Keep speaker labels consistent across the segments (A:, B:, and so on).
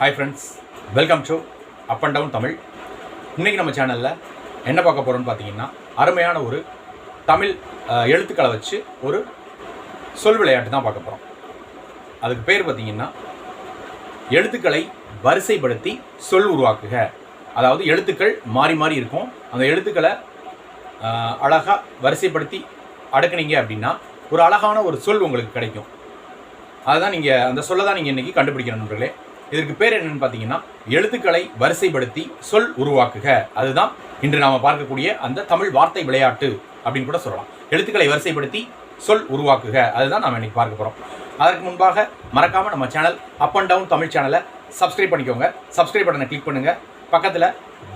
A: Hi friends welcome to up and down Tamil இன்றைக்கி நம்ம சேனலில் என்ன பார்க்க போகிறோம்னு பார்த்தீங்கன்னா அருமையான ஒரு தமிழ் எழுத்துக்களை வச்சு ஒரு சொல் விளையாட்டு தான் பார்க்க போகிறோம் அதுக்கு பேர் பார்த்தீங்கன்னா எழுத்துக்களை வரிசைப்படுத்தி சொல் உருவாக்குக. அதாவது எழுத்துக்கள் மாறி மாறி இருக்கும். அந்த எழுத்துக்களை அழகாக வரிசைப்படுத்தி அடுக்குனீங்க அப்படின்னா ஒரு அழகான ஒரு சொல் உங்களுக்கு கிடைக்கும். அதுதான் நீங்கள் அந்த சொல்லை தான் நீங்கள் இன்றைக்கி கண்டுபிடிக்கணும் நண்பர்களே. இதற்கு பேர் என்னன்னு பார்த்தீங்கன்னா எழுத்துக்களை வரிசைப்படுத்தி சொல் உருவாக்குக. அதுதான் இன்று நாம் பார்க்கக்கூடிய அந்த தமிழ் வார்த்தை விளையாட்டு அப்படின்னு கூட சொல்லலாம். எழுத்துக்களை வரிசைப்படுத்தி சொல் உருவாக்குக. அதுதான் நாம் இன்னைக்கு பார்க்க போகிறோம் அதற்கு முன்பாக மறக்காமல் நம்ம channel up and down Tamil சேனலை சப்ஸ்கிரைப் பண்ணிக்கோங்க. சப்ஸ்கிரைப் பட்டனை கிளிக் பண்ணுங்கள் பக்கத்தில்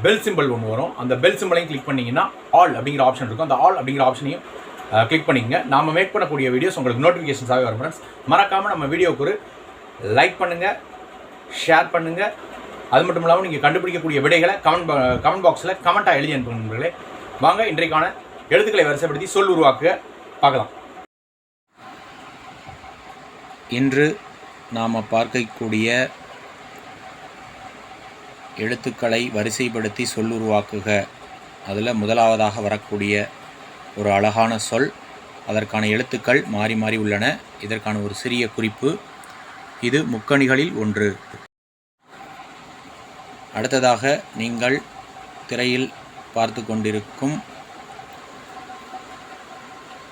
A: பெல் சிம்பிள் ஒன்று வரும். அந்த பெல் சிம்பிளையும் கிளிக் பண்ணிங்கன்னா ஆல் அப்படிங்கிற ஆப்ஷன் இருக்கும். அந்த ஆல் அப்படிங்கிற ஆப்ஷனையும் கிளிக் பண்ணிக்கங்க. நாம மேக் பண்ணக்கூடிய வீடியோஸ் உங்களுக்கு நோட்டிஃபிகேஷன்ஸாகவே வரும் ஃப்ரெண்ட்ஸ் மறக்காமல் நம்ம வீடியோவுக்கு ஒரு லைக் பண்ணுங்கள் ஷேர் பண்ணுங்கள் அது மட்டும் இல்லாமல் நீங்கள் கண்டுபிடிக்கக்கூடிய விடைகளை கமெண்ட் கமெண்ட் பாக்ஸில் கமெண்ட்டாக எழுதி அனுப்புங்க நண்பர்களே. வாங்க இன்றைக்கான எழுத்துக்களை வரிசைப்படுத்தி சொல் உருவாக்க பார்க்கலாம்.
B: இன்று நாம் பார்க்கக்கூடிய எழுத்துக்களை வரிசைப்படுத்தி சொல் உருவாக்குக. அதில் முதலாவதாக வரக்கூடிய ஒரு அழகான சொல். அதற்கான எழுத்துக்கள் மாறி மாறி உள்ளன. இதற்கான ஒரு சிறிய குறிப்பு. இது முக்கணிகளில் ஒன்று. அடுத்ததாக நீங்கள் திரையில் பார்த்து கொண்டிருக்கும்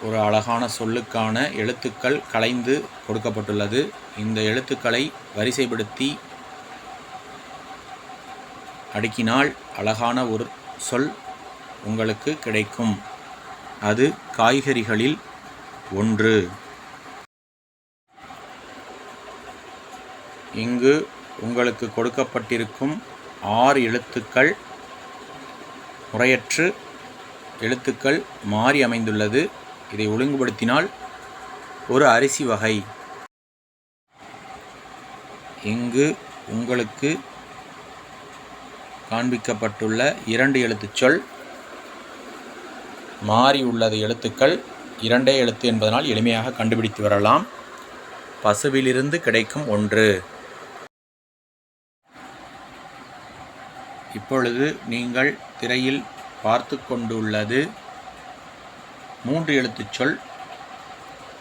B: ஒரு அழகான சொல்லுக்கான எழுத்துக்கள் கலைந்து கொடுக்கப்பட்டுள்ளது. இந்த எழுத்துக்களை வரிசைப்படுத்தி அடுக்கினால் அழகான ஒரு சொல் உங்களுக்கு கிடைக்கும். அது காய்கறிகளில் ஒன்று. இங்கு உங்களுக்கு கொடுக்கப்பட்டிருக்கும் ஆறு எழுத்துக்கள் முறையற்று எழுத்துக்கள் மாறி அமைந்துள்ளது. இதை ஒழுங்குபடுத்தினால் ஒரு அரிசி வகை. இங்கு உங்களுக்கு காண்பிக்கப்பட்டுள்ள இரண்டு எழுத்துச்சொல் மாறி உள்ளது எழுத்துக்கள். இரண்டே எழுத்து என்பதனால் எளிமையாக கண்டுபிடித்து வரலாம். பசுவிலிருந்து கிடைக்கும் ஒன்று. இப்பொழுது நீங்கள் திரையில் பார்த்து கொண்டுள்ளது மூன்று எழுத்துச் சொல்.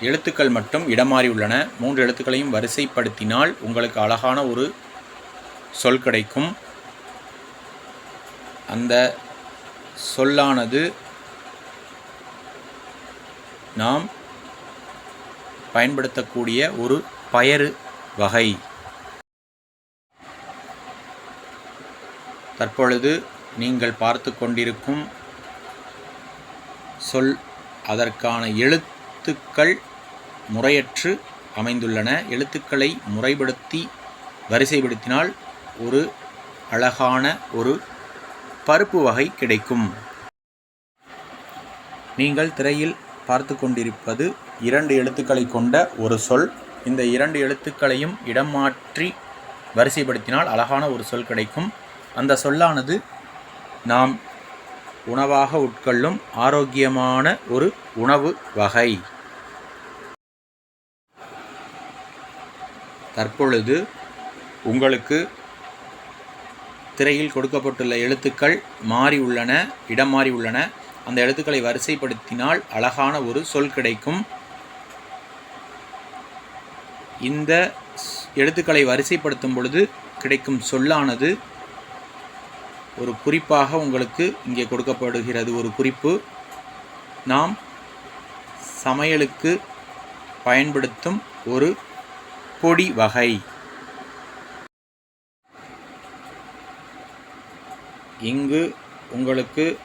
B: எழுத்துக்கள் மட்டும் இடமாறி உள்ளன. மூன்று எழுத்துக்களையும் வரிசைப்படுத்தினால் உங்களுக்கு அழகான ஒரு சொல் கிடைக்கும். அந்த சொல்லானது நாம் பயன்படுத்தக்கூடிய ஒரு பயறு வகை. தற்பொழுது நீங்கள் பார்த்து கொண்டிருக்கும் சொல் அதற்கான எழுத்துக்கள் முறையற்று அமைந்துள்ளன. எழுத்துக்களை முறைப்படுத்தி வரிசைப்படுத்தினால் ஒரு அழகான ஒரு பருப்பு வகை கிடைக்கும். நீங்கள் திரையில் பார்த்து கொண்டிருப்பது இரண்டு எழுத்துக்களை கொண்ட ஒரு சொல். இந்த இரண்டு எழுத்துக்களையும் இடம் மாற்றி வரிசைப்படுத்தினால் அழகான ஒரு சொல் கிடைக்கும். அந்த சொல்லானது நாம் உணவாக உட்கொள்ளும் ஆரோக்கியமான ஒரு உணவு வகை. தற்பொழுது உங்களுக்கு திரையில் கொடுக்கப்பட்டுள்ள எழுத்துக்கள் மாறி உள்ளன இடம் மாறி உள்ளன. அந்த எழுத்துக்களை வரிசைப்படுத்தினால் அழகான ஒரு சொல் கிடைக்கும். இந்த ஸ்- எழுத்துக்களை வரிசைப்படுத்தும் பொழுது கிடைக்கும் சொல்லானது ஒரு குறிப்பாக உங்களுக்கு இங்கே கொடுக்கப்படுகிறது ஒரு குறிப்பு. நாம் சமையலுக்கு பயன்படுத்தும் ஒரு பொடி வகை. இங்கு உங்களுக்கு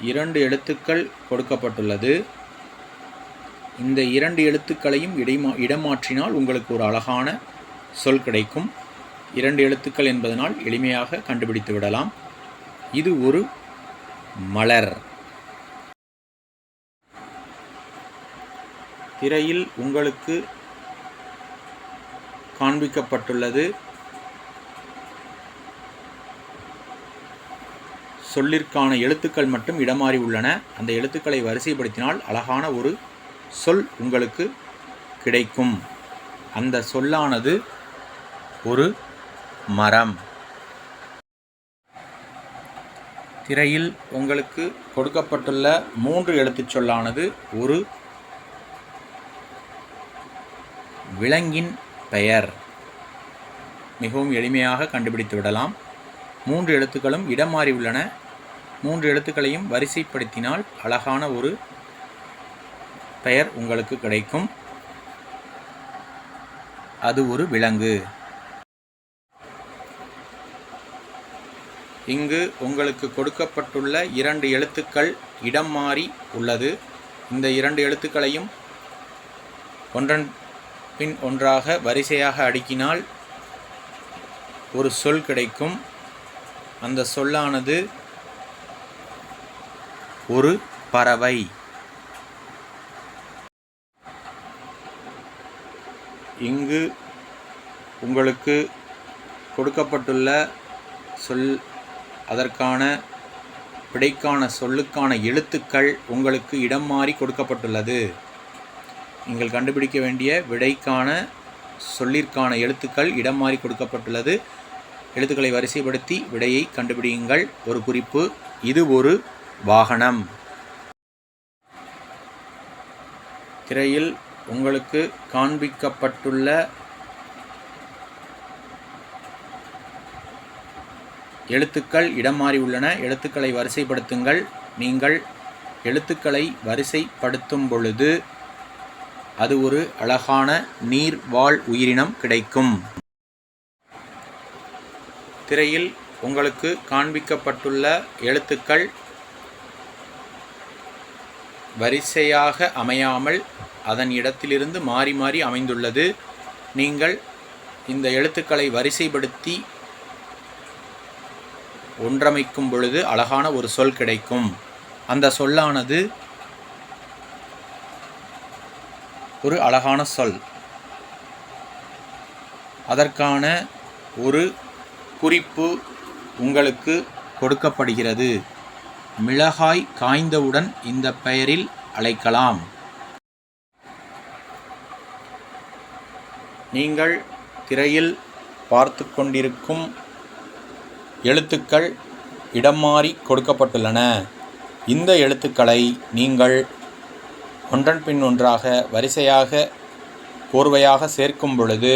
B: இரண்டு எழுத்துக்கள் கொடுக்கப்பட்டுள்ளது. இந்த இரண்டு எழுத்துக்களையும் இடைமா இடமாற்றினால் உங்களுக்கு ஒரு அழகான சொல் கிடைக்கும். இரண்டு எழுத்துக்கள் என்பதனால் எளிமையாக கண்டுபிடித்து விடலாம். இது ஒரு மலர். திரையில் உங்களுக்கு காண்பிக்கப்பட்டுள்ளது. சொல்லிற்கான எழுத்துக்கள் மட்டும் இடமாறி உள்ளன. அந்த எழுத்துக்களை வரிசைப்படுத்தினால் அழகான ஒரு சொல் உங்களுக்கு கிடைக்கும். அந்த சொல்லானது ஒரு மரம். திரையில் உங்களுக்கு கொடுக்கப்பட்டுள்ள மூன்று எழுத்துச் சொல்லானது ஒரு விலங்கின் பெயர். மிகவும் எளிமையாக கண்டுபிடித்து விடலாம். மூன்று எழுத்துக்களும் இடம் மாறி உள்ளன. மூன்று எழுத்துக்களையும் வரிசைப்படுத்தினால் அழகான ஒரு பெயர் உங்களுக்கு கிடைக்கும். அது ஒரு விலங்கு. இங்கு உங்களுக்கு கொடுக்கப்பட்டுள்ள இரண்டு எழுத்துக்கள் இடம் மாறி உள்ளது. இந்த இரண்டு எழுத்துக்களையும் ஒன்றன் பின் ஒன்றாக வரிசையாக அடுக்கினால் ஒரு சொல் கிடைக்கும். அந்த சொல்லானது ஒரு பறவை. இங்கு உங்களுக்கு கொடுக்கப்பட்டுள்ள சொல் அதற்கான விடைக்கான சொல்லுக்கான எழுத்துக்கள் உங்களுக்கு இடம் மாறி கொடுக்கப்பட்டுள்ளது. நீங்கள் கண்டுபிடிக்க வேண்டிய விடைக்கான சொல்லிற்கான எழுத்துக்கள் இடம் மாறி கொடுக்கப்பட்டுள்ளது. எழுத்துக்களை வரிசைப்படுத்தி விடையை கண்டுபிடியுங்கள். ஒரு குறிப்பு இது ஒரு வாகனம். திரையில் உங்களுக்கு காண்பிக்கப்பட்டுள்ள எழுத்துக்கள் இடம் மாறி உள்ளன. எழுத்துக்களை வரிசைப்படுத்துங்கள். நீங்கள் எழுத்துக்களை வரிசைப்படுத்தும் பொழுது அது ஒரு அழகான நீர் வாழ் உயிரினம் கிடைக்கும். திரையில் உங்களுக்கு காண்பிக்கப்பட்டுள்ள எழுத்துக்கள் வரிசையாக அமையாமல் அதன் இடத்திலிருந்து மாறி மாறி அமைந்துள்ளது. நீங்கள் இந்த எழுத்துக்களை வரிசைப்படுத்தி ஒன்றமைக்கும் பொழுது அழகான ஒரு சொல் கிடைக்கும். அந்த சொல்லானது ஒரு அழகான சொல். அதற்கான ஒரு குறிப்பு உங்களுக்கு கொடுக்கப்படுகிறது. மிளகாய் காய்ந்தவுடன் இந்த பெயரில் அழைக்கலாம். நீங்கள் திரையில் பார்த்து கொண்டிருக்கும் எழுத்துக்கள் இடம் மாறி கொடுக்கப்பட்டுள்ளன. இந்த எழுத்துக்களை நீங்கள் ஒன்றன் பின் ஒன்றாக வரிசையாக கோர்வையாக சேர்க்கும் பொழுது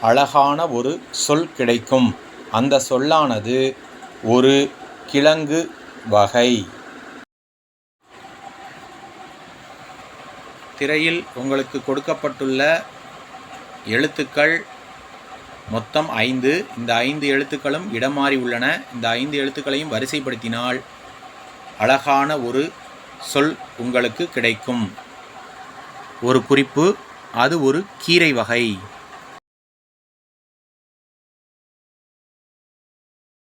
B: அழகான ஒரு சொல் கிடைக்கும். அந்த சொல்லானது ஒரு கிழங்கு வகை. திரையில் உங்களுக்கு கொடுக்கப்பட்டுள்ள எழுத்துக்கள் மொத்தம் ஐந்து. இந்த ஐந்து எழுத்துக்களும் இடமாறி உள்ளன. இந்த ஐந்து எழுத்துக்களையும் வரிசைப்படுத்தினால் அழகான ஒரு சொல் உங்களுக்கு கிடைக்கும். ஒரு குறிப்பு அது ஒரு கீரை வகை.